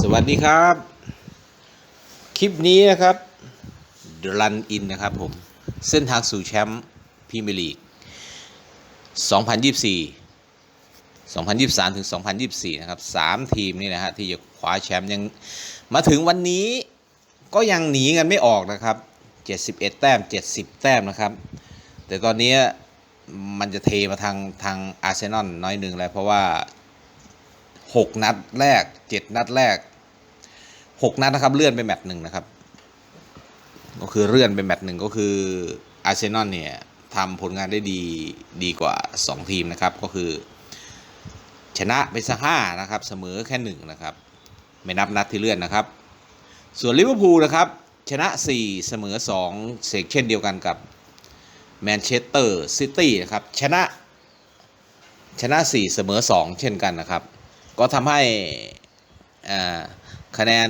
สวัสดีครับ คลิปนี้นะครับ Run In นะครับผม เส้นทางสู่แชมป์พรีเมียร์ลีก 2024 2023 ถึง 2024 นะครับ 3 ทีมนี่นะฮะที่จะคว้าแชมป์ยังมาถึงวันนี้ก็ยังหนีกันไม่ออกนะครับ 71 แต้ม 70 แต้มนะครับ แต่ตอนนี้มันจะเทมาทางทางอาร์เซนอลน้อยหนึ่งแล้วเพราะว่า หกนัดแรกเจ็ดนัดแรกหกนัดนะครับเลื่อนไปแมตช์หนึ่งนะครับ ก็คือเลื่อนไปแมตช์หนึ่งก็คืออาร์เซนอลเนี่ยทำผลงานได้ดีดีกว่า 2 ทีมนะครับก็คือ ชนะไปสักห้านะครับเสมอแค่หนึ่งนะครับ ไม่นับนัดที่เลื่อนนะครับ ส่วนลิเวอร์พูลนะครับ ชนะ 4 เสมอ2เสกเช่นเดียวกันกับแมนเชสเตอร์ซิตี้นะครับ ชนะชนะ 4 เสมอ 2 เช่นกันนะครับ ก็ทำให้คะแนน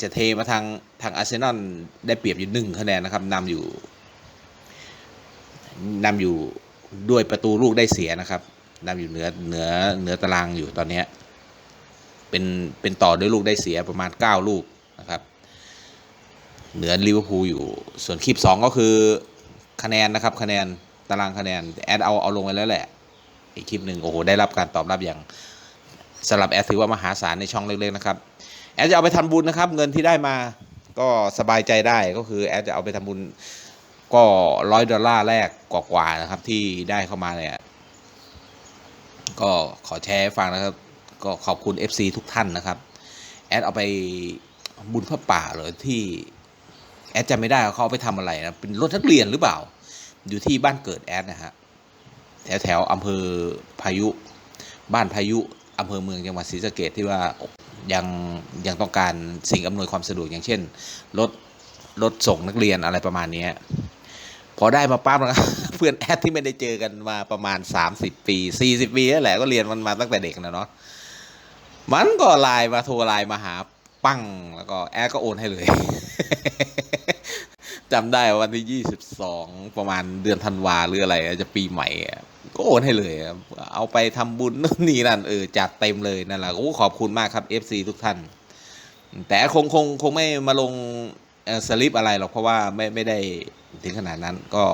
จะเทมาทางทางอาร์เซนอลได้เปรียบอยู่หนึ่งคะแนนนะครับนำอยู่นำอยู่ด้วยประตูลูกได้เสียนะครับนำอยู่เหนือเหนือเหนือตารางอยู่ตอนนี้เป็นเป็นต่อด้วยลูกได้เสียประมาณ 9 ลูกนะครับ เหนือลิเวอร์พูลอยู่ ส่วนคลิป 2 ก็คือคะแนนนะครับคะแนนตารางคะแนนแอดเอาเอาลงไปแล้วแหละ อีกคลิปหนึ่งโอ้โหได้รับการตอบรับอย่าง สำหรับแอดถือว่ามหาศาลในช่องเล็กๆนะครับแอดจะเอาไปทำบุญนะครับ เงินที่ได้มาก็สบายใจได้ก็คือแอดจะเอาไปทำบุญก็ร้อยดอลลาร์แรกกว่าๆนะครับ ที่ได้เข้ามาเนี่ยก็ขอแชร์ให้ฟังนะครับ ก็ขอบคุณ FC ทุกท่านนะครับ แอดเอาไปบุญพระป่าเหรอที่แอดจำไม่ได้เขาเอาไปทำอะไรนะเป็นรถนักเรียนหรือเปล่า อยู่ที่บ้านเกิดแอดนะฮะแถวแถวๆอำเภอพายุ บ้านพายุ อำเภอเมืองจังหวัดศรีสะเกดที่ว่ายังยังต้องการสิ่งอำนวยความสะดวกอย่างเช่นรถรถส่งนักเรียนอะไรประมาณนี้พอได้มาปั๊บนะครับเพื่อนแอดที่ไม่ได้เจอกันมาประมาณ 30 ปี 40 ปีนั่นแหละก็เรียนมันมาตั้งแต่เด็กนะเนาะมันก็ไลน์มาโทรไลน์มาหาปั้งแล้วก็แอดก็โอนให้เลยจำได้วันที่ 22 ประมาณเดือนธันวาหรืออะไรจะปีใหม่ ก็โอนให้เลยเอาไปทำบุญนู่นนี่นั่นเออจัดเต็มเลยนั่นแหละโอ้ขอบคุณมากครับ FC ทุกท่าน แต่คงคงคงไม่มาลงสลิปอะไรหรอกเพราะว่าไม่ไม่ได้ถึงขนาดนั้นก็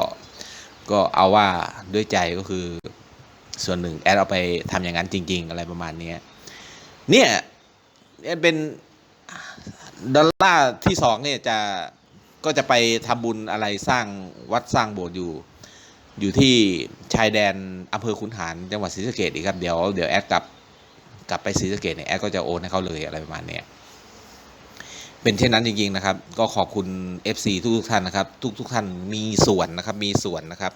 ก็เอาว่าด้วยใจก็คือส่วนหนึ่งแอดเอาไปทำอย่างนั้นจริง ๆ อะไรประมาณนี้เนี่ยเนี่ยเป็นดอลลาร์ที่สองเนี่ยจะก็จะไปทำบุญอะไรสร้างวัดสร้างโบสถ์อยู่ อยู่ที่ชายแดนอำเภอขุนหารจังหวัดศรีสะเกดอีกครับ เดี๋ยวเดี๋ยวแอดกลับกลับไปศรีสะเกดเนี่ยแอดก็จะโอนให้เขาเลยอะไรประมาณเนี้ยเป็นเช่นนั้นจริงๆนะครับ ก็ขอบคุณ FC ทุกๆท่านนะครับ ทุกๆท่านมีส่วนนะครับมีส่วนนะครับ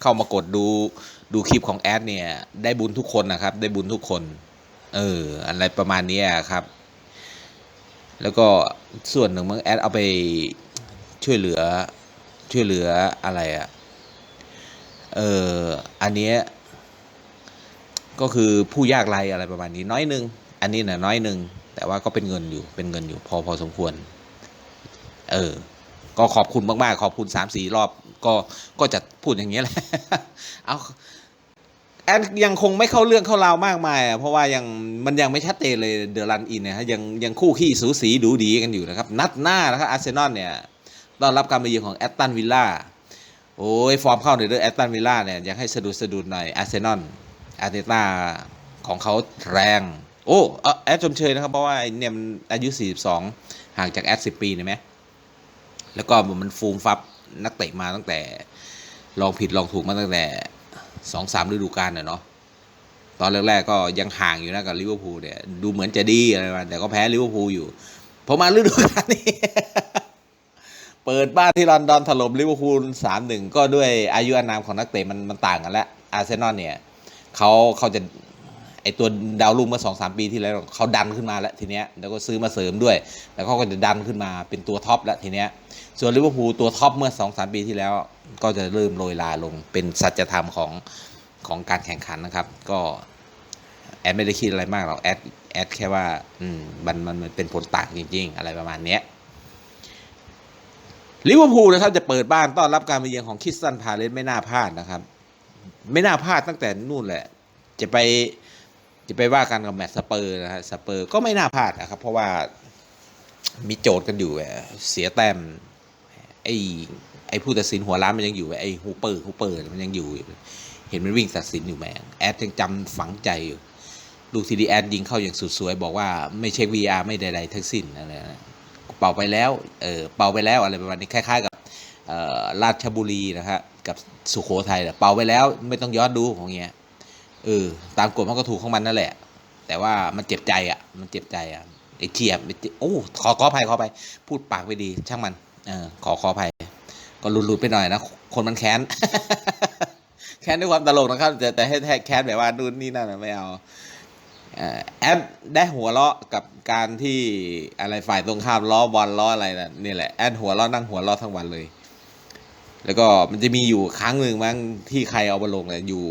เข้ามากดดูดูคลิปของแอดเนี่ยได้บุญทุกคนนะครับ ได้บุญทุกคน เอออะไรประมาณนี้ครับ แล้วก็ส่วนหนึ่งมึงแอดเอาไปช่วยเหลือช่วยเหลืออะไรอะ เอออันเนี้ยก็คือผู้ยากไร้อะไรประมาณนี้น้อยหนึ่งอันนี้นะน้อยหนึ่งแต่ว่าก็เป็นเงินอยู่เป็นเงินอยู่พอพอสมควร เออ ก็ขอบคุณมากๆ ขอบคุณสามสี่รอบ ก็ก็จะพูดอย่างเงี้ยแหละ เอาแอดยังคงไม่เข้าเรื่องเข้าราวมากมายอะเพราะว่ายังมันยังไม่ชัดเจนเลยเดอะรันอินเนี่ยฮะยังยังคู่ขี้สูสีดูดีกันอยู่นะครับ นัดหน้านะครับอาร์เซนอลเนี่ยต้อนรับการมาเยือนของแอตตันวิลล่า โอ้ย ฟอร์มเข้าในเรื่องแอตตันวิลล่าเนี่ยอยากให้สะดุดสะดุดหน่อยอาร์เซนอลอาร์เตต้าของเขาแรง โอ้เออแอดชมเชยนะครับ เพราะว่าไอ้เนี่ยมันอายุ 42 ห่างจากแอด10 ปีเห็นไหมแล้วก็มันฟูมฟับนักเตะมาตั้งแต่ลองผิดลองถูกมาตั้งแต่สองสามฤดูกาลเนาะตอนแรกๆก็ยังห่างอยู่นะกับลิเวอร์พูลเนี่ยดูเหมือนจะดีอะไรมาแต่ก็แพ้ลิเวอร์พูลอยู่พอมาฤดูกาลนี้ เปิดบ้านที่ลอนดอนถล่มลิเวอร์พูลสามหนึ่งก็ด้วยอายุอานามของนักเตะมันมันต่างกันแล้วอาร์เซนอลเนี่ยเขาเขาจะไอตัวดาวรุ่งเมื่อสองสามปีที่แล้วเขาดันขึ้นมาแล้วทีเนี้ยแล้วก็ซื้อมาเสริมด้วย แล้วเขาก็จะดันขึ้นมาเป็นตัวท็อปแล้วทีเนี้ยส่วนลิเวอร์พูลตัวท็อปเมื่อสองสามปีที่แล้ว ก็จะเริ่มโรยลาลงเป็นสัจธรรมของของการแข่งขันนะครับ ก็แอดไม่ได้คิดอะไรมากหรอกแอดแอดแค่ว่า อืมมันมันมันเป็นผลต่างจริง ๆ อะไรประมาณเนี้ย ลิเวอร์พูลนะครับจะเปิดบ้านต้อนรับการมาเยือนของคิสตันพาเลสไม่น่าพลาดนะครับ ไม่น่าพลาดตั้งแต่นู่นแหละ จะไปจะไปว่ากันกับแมตช์สเปอร์นะฮะสเปอร์ก็ไม่น่าพลาดนะครับ เพราะว่ามีโจทย์กันอยู่เสียแต้มไอ้ไอ้ผู้ตัดสินหัวร้านมันยังอยู่ไอ้ฮูเปอร์ฮูเปอร์มันยังอยู่ เห็นมันวิ่งตัดสินอยู่แม่งแอดยังจำฝังใจอยู่ลูกทีดีแอดยิงเข้าอย่างสุดสวย บอกว่าไม่เช็ค VR ไม่ใดๆทั้งสิ้นอะไรนะ เป่าไปแล้วเออเป่าไปแล้วอะไรประมาณนี้คล้ายๆกับออราชบุรีนะฮะกับสุโขทัยเป่าไปแล้วไม่ต้องย้อนดูของเงี้ยเออตามกฎมันก็ถูกของมันนั่นแหละ แต่ว่ามันเจ็บใจอะ มันเจ็บใจอะไอ้เทียบไอ้เจี๊ยบโอ้ขอขออภัยขออภัยพูดปากไปดี ช่างมันเออขอขออภัยก็หลุดๆไปหน่อยนะคนมันแค้นแค้นด้วยความตลกนะครับแต่แต่ให้แค้นแบบว่านู่นนี่นั่นไม่เอา แอดได้หัวเราะกับการที่อะไรฝ่ายตรงข้ามล้อบอลล้ออะไรนะนี่แหละแอดหัวเราะนั่งหัวเราะทั้งวันเลย แล้วก็มันจะมีอยู่ครั้งหนึ่งมั้งที่ใครเอามาลงเนี่ยอยู่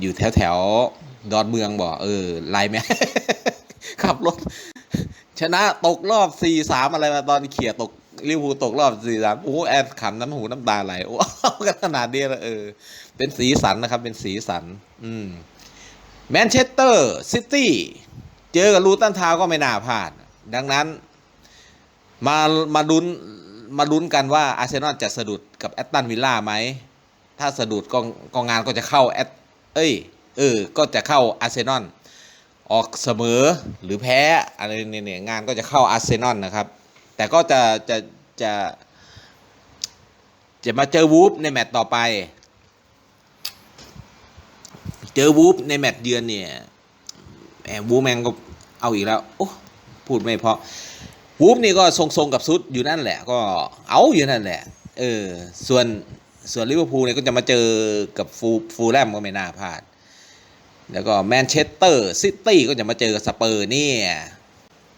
อยู่แถวแถวดอนเมืองบอกเออไล่ไหมขับรถ ชนะตกรอบสี่สามอะไรมาตอนเขี่ยตกลิวพูตกรอบสี่สามโอ้แอนขำน้ำหูน้ำตาไหลโอ้กันขนาดนี้ล้วเออ เป็นสีสันนะครับ เป็นสีสัน อืม แมนเชสเตอร์ซิตี้เจอกับลูตันทาวก็ไม่น่าพลาด ดังนั้นมามาลุ้นมาลุ้นกันว่าอาร์เซนอลจะสะดุดกับแอตตันวิลล่าไหม ถ้าสะดุดก็กองงานก็จะเข้าแอตเอ้ยเออ ก็จะเข้าอาร์เซนอลออกเสมอหรือแพ้อะไรเนี่ยเนี่ยงานก็จะเข้าอาร์เซนอลนะครับ แต่ก็จะจะจะจะมาเจอวูฟในแมตต์ต่อไป เจอวูฟในแมตต์เยือนเนี่ยแหมวูแมงก็เอาอีกแล้ว โอ้พูดไม่เพราะวูฟนี่ก็ทรงๆกับซุดอยู่นั่นแหละ ก็เอาอยู่นั่นแหละ เออ ส่วนส่วนลิเวอร์พูลเนี่ยก็จะมาเจอกับฟูฟูลแลมก็ไม่น่าพลาด แล้วก็แมนเชสเตอร์ซิตี้ก็จะมาเจอกับสเปอร์เนี่ย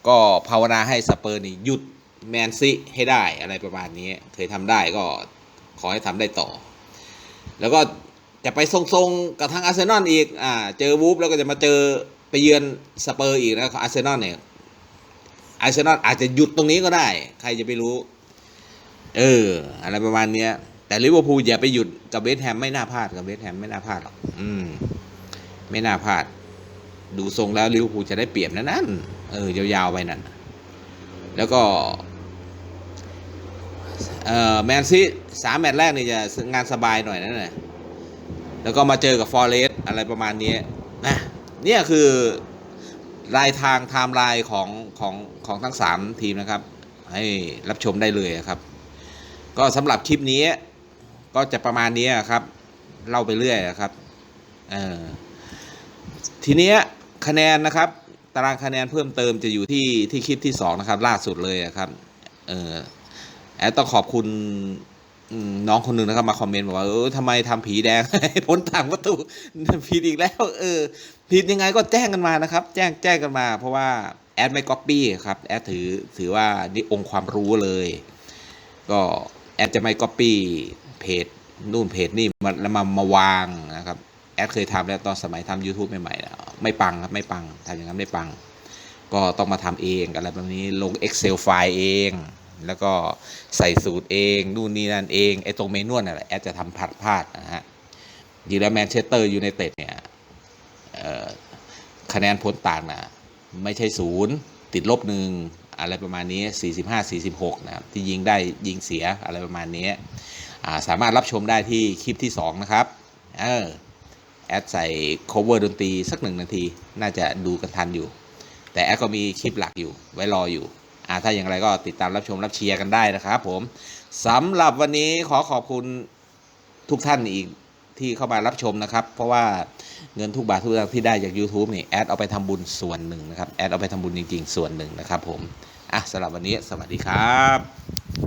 ก็ภาวนาให้สเปอร์นี่หยุดแมนซีให้ได้อะไรประมาณนี้ เคยทำได้ก็ขอให้ทำได้ต่อ แล้วก็ จะไปทรงๆกับทางอาร์เซนอลอีกอ่าเจอวูฟแล้วก็จะมาเจอไปเยือนสเปอร์อีกนะองอาร์เซนอลเนี่ยอาร์เซนอลอาจจะหยุดตรงนี้ก็ได้ ใครจะไปรู้ เออ อะไรประมาณเนี้ย แต่ลิเวอร์พูลอย่าไปหยุดกับเวสต์แฮมไม่น่าพลาดกับเวสต์แฮมไม่น่าพลาดหรอกอืม ไม่น่าพลาด ดูทรงแล้วลิเวอร์พูลจะได้เปรียบนะนั่นเออยาวๆไปนั่นแล้วก็เอ่อแมนซีสามแมตช์แรกนี่จะงานสบายหน่อยนั่นแหละ แล้วก็มาเจอกับฟอร์เรสอะไรประมาณนี้นะเนี่ยคือรายทางไทม์ไลน์ของของของทั้งสามทีมนะครับ ให้รับชมได้เลยครับ ก็สำหรับคลิปนี้ก็จะประมาณนี้ครับ เล่าไปเรื่อยครับทีนี้คะแนนนะครับ ตารางคะแนนเพิ่มเติมจะอยู่ที่ที่คลิปที่สองนะครับ ล่าสุดเลยครับแอดต้องขอบคุณ น้องคนหนึ่งนะครับมาคอมเมนต์บอกว่าเออทำไมทำผีแดงให้พ้นทางประตูผิดอีกแล้ว เออ ผิดยังไงก็แจ้งกันมานะครับ แจ้งแจ้งกันมา เพราะว่าแอดไม่ก๊อปปี้ครับแอดถือถือว่านี่องค์ความรู้เลย ก็แอดจะไม่ก๊อปปี้เพจนู่นเพจนี่มาแล้วมามาวางนะครับแอดเคยทำแล้วตอนสมัยทำ YouTube ใหม่ๆไม่ปังครับไม่ปังทำอย่างนั้นไม่ปัง ก็ต้องมาทำเองอะไรแบบนี้ลง Excel ไฟล์เอง แล้วก็ใส่สูตรเองนู่นนี่นั่นเองไอ้ตรงเมนูนั่นแหละแอดจะทำผัดพลาดนะฮะจริงแล้วแมนเชสเตอร์ยูไนเต็ดเนี่ยคะแนนพ้นต่างนะไม่ใช่ศูนย์ติดลบหนึ่งอะไรประมาณนี้ 45 46 นะครับ ที่ยิงได้ยิงเสียอะไรประมาณนี้าสามารถรับชมได้ที่คลิปที่ 2 นะครับเออแอดใส่ cover ดนตรีสักหนึ่งนาที น่าจะดูกันทันอยู่ แต่แอดก็มีคลิปหลักอยู่ไว้รออยู่ ถ้าอย่างไรก็ติดตามรับชมรับเชียร์กันได้นะครับผมสำหรับวันนี้ขอขอบคุณทุกท่านอีกที่เข้ามารับชมนะครับ เพราะว่าเงินทุกบาททุกสตางค์ที่ได้จาก YouTube นี่แอดเอาไปทำบุญส่วนหนึ่งนะครับแอดเอาไปทำบุญจริงๆ ส่วนหนึ่งนะครับผมอะสำหรับวันนี้สวัสดีครับ